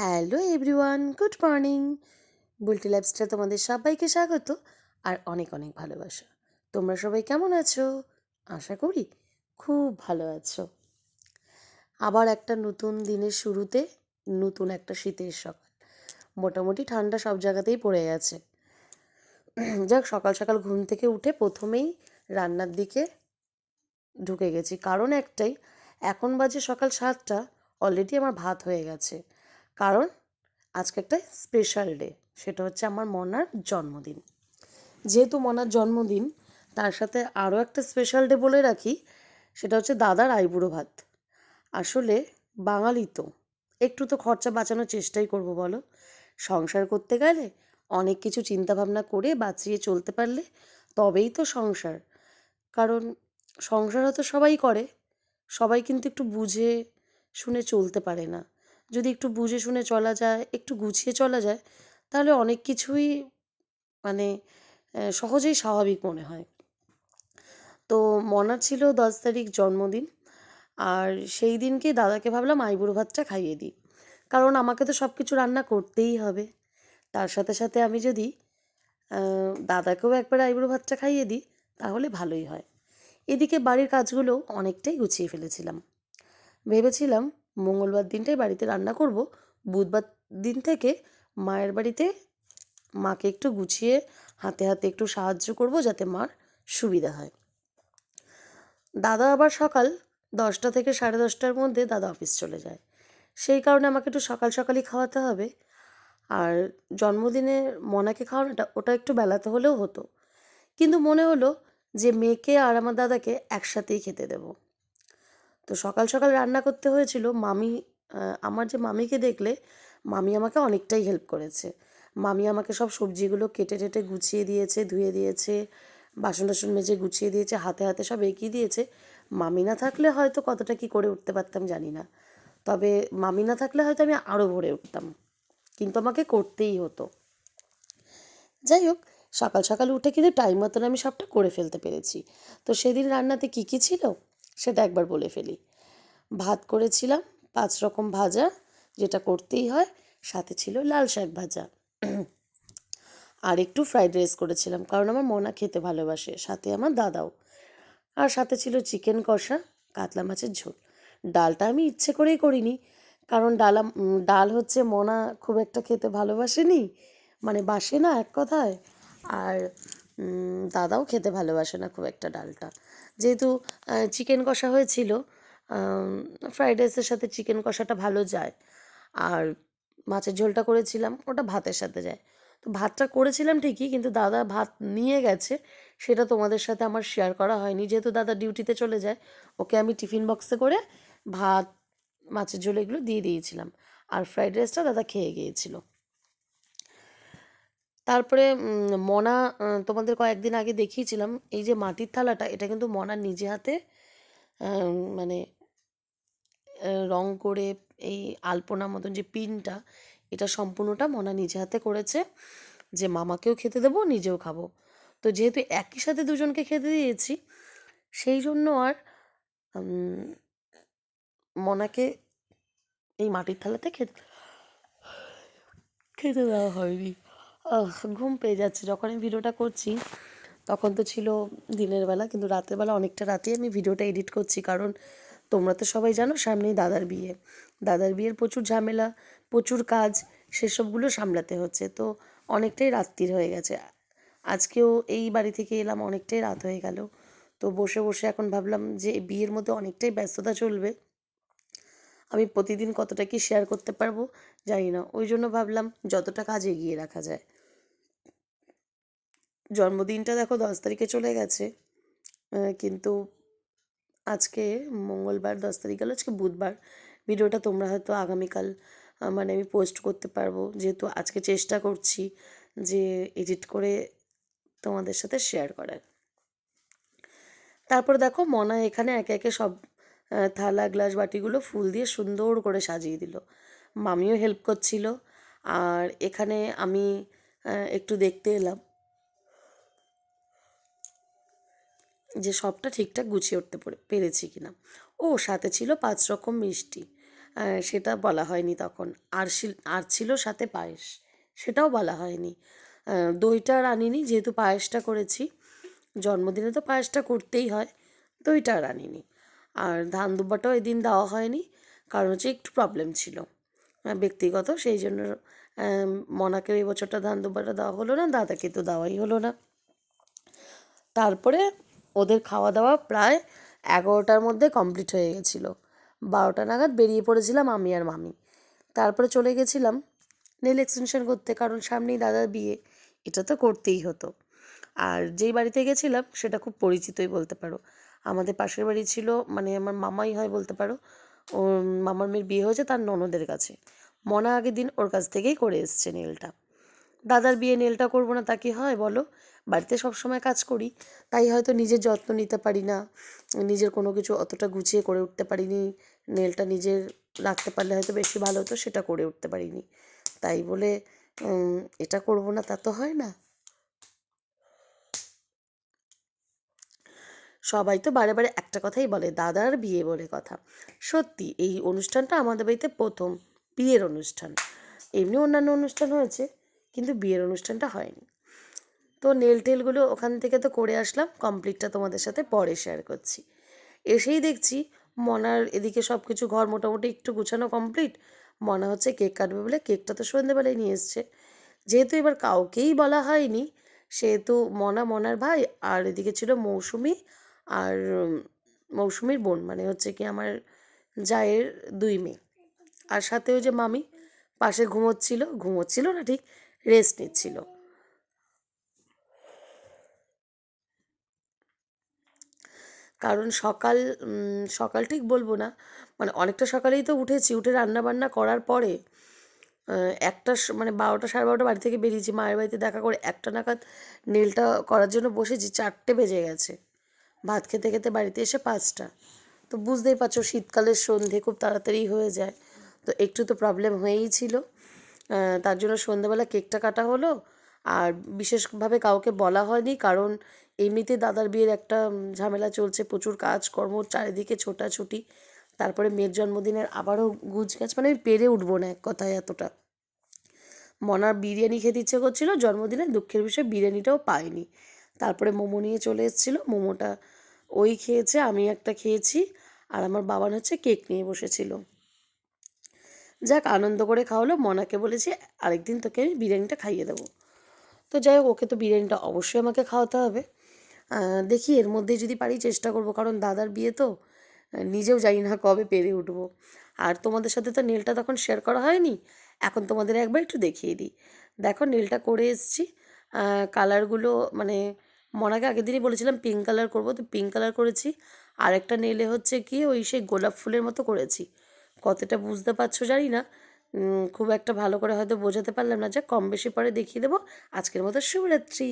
Hello everyone, good morning. Bulti lifestyle তোমাদের সবাইকে স্বাগত আর অনেক অনেক ভালোবাসা। তোমরা সবাই কেমন আছো? আশা করি খুব ভালো আছো। আবার একটা নতুন দিনের শুরুতে নতুন একটা শীতের সকাল। মোটামুটি ঠান্ডা সব জায়গাতেই পড়ে গেছে। যাক, সকাল সকাল ঘুম থেকে উঠে প্রথমেই রান্নার দিকে ঢুকে গেছি। কারণ একটাই, এখন বাজে সকাল সাতটা অলরেডি আমার ভাত হয়ে গেছে। কারণ আজকে একটা স্পেশাল ডে সেটা হচ্ছে আমার মনার জন্মদিন। যেহেতু মনার জন্মদিন, তার সাথে আরও একটা স্পেশাল ডে বলে রাখি, সেটা হচ্ছে দাদার আইবুড়ো ভাত। আসলে বাঙালি তো, একটু তো খরচা বাঁচানোর চেষ্টাই করব বলো। সংসার করতে গেলে অনেক কিছু চিন্তাভাবনা করে বাঁচিয়ে চলতে পারলে তবেই তো সংসার। কারণ সংসার হয়তো সবাই করে, সবাই কিন্তু একটু বুঝে, শুনে চলতে পারে না। যদি একটু বুঝে শুনে চলা যায়, একটু গুছিয়ে চলা যায়, তাহলে অনেক কিছুই মানে সহজেই স্বাভাবিক মনে হয়। তো মনার ছিল দশ তারিখ জন্মদিন, আর সেই দিনকে দাদাকে ভাবলাম আইবুড়ো ভাতটা খাইয়ে দিই। কারণ আমাকে তো সব কিছু রান্না করতেই হবে। তার সাথে সাথে আমি যদি দাদাকেও একবার আইবুড়ো ভাতটা খাইয়ে দিই, তাহলে ভালোই হয়। এদিকে বাড়ির কাজগুলো অনেকটাই গুছিয়ে ফেলেছিলাম। ভেবেছিলাম মঙ্গলবার দিনটাই বাড়িতে রান্না করব। বুধবার দিন থেকে মায়ের বাড়িতে মাকে একটু গুছিয়ে হাতে হাতে একটু সাহায্য করব যাতে মার সুবিধা হয়। দাদা আবার সকাল দশটা থেকে সাড়ে দশটার মধ্যে দাদা অফিস চলে যায়। সেই কারণে আমাকে একটু সকাল সকালই খাওয়াতে হবে। আর জন্মদিনে মনাকে খাওয়ানোটা ওটা একটু বেলাতে হলেও হতো। কিন্তু মনে হলো যে মেয়েকে আর আমার দাদাকে একসাথেই খেতে দেবো। তো সকাল সকাল রান্না করতে হয়েছিল। মামি আমার যে মামিকে দেখলে, মামি আমাকে অনেকটাই হেল্প করেছে। মামি আমাকে সব সবজিগুলো কেটে টেটে গুছিয়ে দিয়েছে, ধুয়ে দিয়েছে, বাসন টাসন মেজে গুছিয়ে দিয়েছে, হাতে হাতে সব এগিয়ে দিয়েছে। মামি না থাকলে হয়তো কতটা কি করে উঠতে পারতাম জানি না। তবে মামি না থাকলে হয়তো আমি আরও ভরে উঠতাম। কিন্তু আমাকে করতেই হতো। যাই হোক, সকাল সকাল উঠে কিন্তু টাইম মতন আমি সবটা করে ফেলতে পেরেছি। তো সেদিন রান্নাতে কী কী ছিল? সেটা একবার বলে ফেলি। ভাত করেছিলাম, পাঁচ রকম ভাজা, যেটা করতেই হয়, সাথে ছিল লাল শাক ভাজা। আর একটু ফ্রাইড রাইস করেছিলাম, কারণ আমার মনা খেতে ভালোবাসে, সাথে আমার দাদাও। আর সাথে ছিল চিকেন কষা, কাতলা মাছের ঝোল। ডালটা আমি ইচ্ছে করেই করিনি, কারণ ডালা ডাল হচ্ছে মনা খুব একটা খেতে ভালোবাসেনি মানে বাসে না এক কথায়। আর দাদাও খেতে ভালোবাসে না খুব একটা ডালটা। যেহেতু চিকেন কষা হয়েছিল ফ্রাইড রাইসের সাথে চিকেন কষাটা ভালো যায়। আর মাছের ঝোলটা করেছিলাম, ওটা ভাতের সাথে যায়। তো ভাতটা করেছিলাম ঠিকই, কিন্তু দাদা ভাত নিয়ে গেছে, সেটা তোমাদের সাথে আমার শেয়ার করা হয়নি। যেহেতু দাদা ডিউটিতে চলে যায়, ওকে আমি টিফিন বক্সে করে ভাত, মাছের ঝোল এগুলো দিয়ে দিয়েছিলাম। আর ফ্রাইড রাইসটা দাদা খেয়ে গিয়েছিল। তারপরে মনা তোমাদের কয়েকদিন আগে দেখিয়েছিলাম, এই যে মাটির থালাটা, এটা কিন্তু মনা নিজে হাতে মানে রং করে এই আলপনা মতন যে পিনটা, এটা সম্পূর্ণটা মনা নিজে হাতে করেছে, যে মামাকেও খেতে দেবো, নিজেও খাব। তো যেহেতু একই সাথে দুজনকে খেতে দিয়েছি, সেই জন্য আর মনাকে এই মাটির থালাতে খেতে খেতে দেওয়া হয়নি। ঘুম পেয়ে যাচ্ছে। যখন আমি ভিডিওটা করছি, তখন তো ছিল দিনের বেলা, কিন্তু রাতের বেলা অনেকটা রাতেই আমি ভিডিওটা এডিট করছি। কারণ তোমরা তো সবাই জানো, সামনেই দাদার বিয়ে। দাদার বিয়ের প্রচুর ঝামেলা, প্রচুর কাজ, সেসবগুলো সামলাতে হচ্ছে। তো অনেকটাই রাত্রির হয়ে গেছে। আজকেও এই বাড়ি থেকে এলাম, অনেকটাই রাত হয়ে গেল। তো বসে বসে এখন ভাবলাম যে, বিয়ের মধ্যে অনেকটাই ব্যস্ততা চলবে। আমি প্রতিদিন কতটা কি শেয়ার করতে পারব জানি না। ওই জন্য ভাবলাম যতটা কাজ এগিয়ে রাখা যায়। জন্মদিনটা দেখো দশ তারিখে চলে গেছে কিন্তু আজকে মঙ্গলবার দশ তারিখ গেল, আজকে বুধবার। ভিডিওটা তোমরা হয়তো আগামীকাল মানে আমি পোস্ট করতে পারব। যেহেতু আজকে চেষ্টা করছি যে এডিট করে তোমাদের সাথে শেয়ার করার। তারপর দেখো মনা এখানে একে একে সব থালা, গ্লাস, বাটিগুলো ফুল দিয়ে সুন্দর করে সাজিয়ে দিল। মামিও হেল্প করছিল। আর এখানে আমি একটু দেখতে এলাম যে সবটা ঠিকঠাক গুছিয়ে উঠতে পেরেছি কিনা। ও, সাথে ছিল পাঁচ রকম মিষ্টি। সেটা বলা হয়নি তখন। আর আর ছিল সাথে পায়েস। সেটাও বলা হয়নি। দইটা আর আনিনি, যেহেতু পায়েসটা করেছি। জন্মদিনে তো পায়েসটা করতেই হয়, দইটা আর আনিনি। আর ধান দুব্বাটাও এদিন দেওয়া হয়নি, কারণ হচ্ছে একটু প্রবলেম ছিল। ব্যক্তিগত, সেই জন্য মনাকে এই বছরটা ধান দুব্বাটা দেওয়া হলো না, দাদাকে তো দেওয়াই হলো না। তারপরে ওদের খাওয়া দাওয়া প্রায় এগারোটার মধ্যে কমপ্লিট হয়ে গেছিল। বারোটা নাগাদ বেরিয়ে পড়েছিলাম আমি আর মামি। তারপরে চলে গেছিলাম নেল এক্সটেনশন করতে, কারণ সামনেই দাদার বিয়ে, এটা তো করতেই হতো। আর যেই বাড়িতে গেছিলাম, সেটা খুব পরিচিতই বলতে পারো। আমাদের পাশের বাড়ি ছিল মানে আমার মামাই হয় বলতে পারো, ওর মামার মেয়ের বিয়ে হয়েছে তার ননদের কাছে। মনা আগের দিন ওর কাছ থেকেই করে এসছে নেলটা। দাদার বিয়ে নেলটা করব না তা কি হয় বলো? বাড়িতে সব সময় কাজ করি, তাই হয়তো নিজের যত্ন নিতে পারি না, নিজের কোনো কিছু অতটা গুছিয়ে করে উঠতে পারিনি, নেলটা নিজের রাখতে পারলে হয়তো বেশি ভালো হতো, সেটা করে উঠতে পারিনি। তাই বলে এটা করব না তা তো হয় না। সবাই তো বারে বারে একটা কথাই বলে, দাদার বিয়ে বলে কথা। সত্যি, এই অনুষ্ঠানটা আমাদের বাড়িতে প্রথম বিয়ের অনুষ্ঠান। এমনি অন্যান্য অনুষ্ঠান হয়েছে, কিন্তু বিয়ের অনুষ্ঠানটা হয়নি। তো নেল টেলগুলো ওখান থেকে তো করে আসলাম, কমপ্লিটটা তোমাদের সাথে পরে শেয়ার করছি। এসেই দেখছি মনার এদিকে সব কিছু ঘর মোটামুটি একটু গুছানো কমপ্লিট, মনে হচ্ছে কেক কাটবে বলে কেকটা তো সন্ধ্যেবেলায় নিয়ে এসছে। যেহেতু এবার কাউকেই বলা হয়নি, সেহেতু মনা, মনার ভাই আর এদিকে ছিল মৌসুমি আর মৌসুমির বোন মানে হচ্ছে কি আমার জায়ের দুই মেয়ে। আর সাথে ওই যে মামি পাশে ঘুমোচ্ছিল ঘুমোচ্ছিল না ঠিক রেস্ট নিচ্ছিল। কারণ সকাল সকাল ঠিক বলব না মানে অনেকটা সকালেই তো উঠেছি, উঠে রান্না বান্না করার পরে একটা মানে বারোটা সাড়ে বারোটা বাড়ি থেকে বেরিয়েছি, মায়ের বাড়িতে দেখা করে একটা নাগাদ, নেলটা করার জন্য বসেছি, চারটে বেজে গেছে। ভাত খেতে খেতে বাড়িতে এসে পাঁচটা। তো বুঝতেই পারছ, শীতকালের সন্ধে খুব তাড়াতাড়ি হয়ে যায়। তো একটু তো প্রবলেম হয়েই ছিল। তার জন্য সন্ধ্যেবেলা কেকটা কাটা হলো। আর বিশেষভাবে কাউকে বলা হয়নি, কারণ এমনিতে দাদার বিয়ের একটা ঝামেলা চলছে, প্রচুর কাজকর্ম, চারিদিকে ছোটাছুটি। তারপরে মেয়ের জন্মদিনের আবারও গুছ গাছ মানে আমি পেরে উঠবো না এক কথায় এতটা। মনার বিরিয়ানি খেতে ইচ্ছে করছিল, জন্মদিনে দুঃখের বিষয়ে বিরিয়ানিটাও পাইনি। তারপরে মোমো নিয়ে চলে এসেছিল, মোমোটা ওই খেয়েছে, আমি একটা খেয়েছি, আর আমার বাবান হচ্ছে কেক নিয়ে বসেছিল। যাক, আনন্দ করে খাওয়ালো, মনাকে বলেছি, আরেকদিন তোকে আমি বিরিয়ানিটা খাইয়ে দেবো। তো যাই হোক, ওকে তো বিরিয়ানিটা অবশ্যই আমাকে খাওয়াতে হবে। দেখি এর মধ্যে যদি পারি চেষ্টা করব, কারণ দাদার বিয়ে তো, নিজেও জানি না কবে পেরে উঠবো। আর তোমাদের সাথে তো নীলটা তখন শেয়ার করা হয়নি, এখন তোমাদের একবার একটু দেখিয়ে দিই। দেখো, নীলটা করে এসেছি কালারগুলো মানে মনাকে আগের দিনই বলেছিলাম পিঙ্ক কালার করব, তো পিঙ্ক কালার করেছি। আর একটা নেলে হচ্ছে কি ওই সেই গোলাপ ফুলের মতো করেছি। কতটা বুঝতে পারছ জানি না। খুব একটা ভালো করে হয়তো বোঝাতে পারলাম না। যা কম বেশি পরে দেখিয়ে দেবো। আজকের মতো শুভরাত্রি।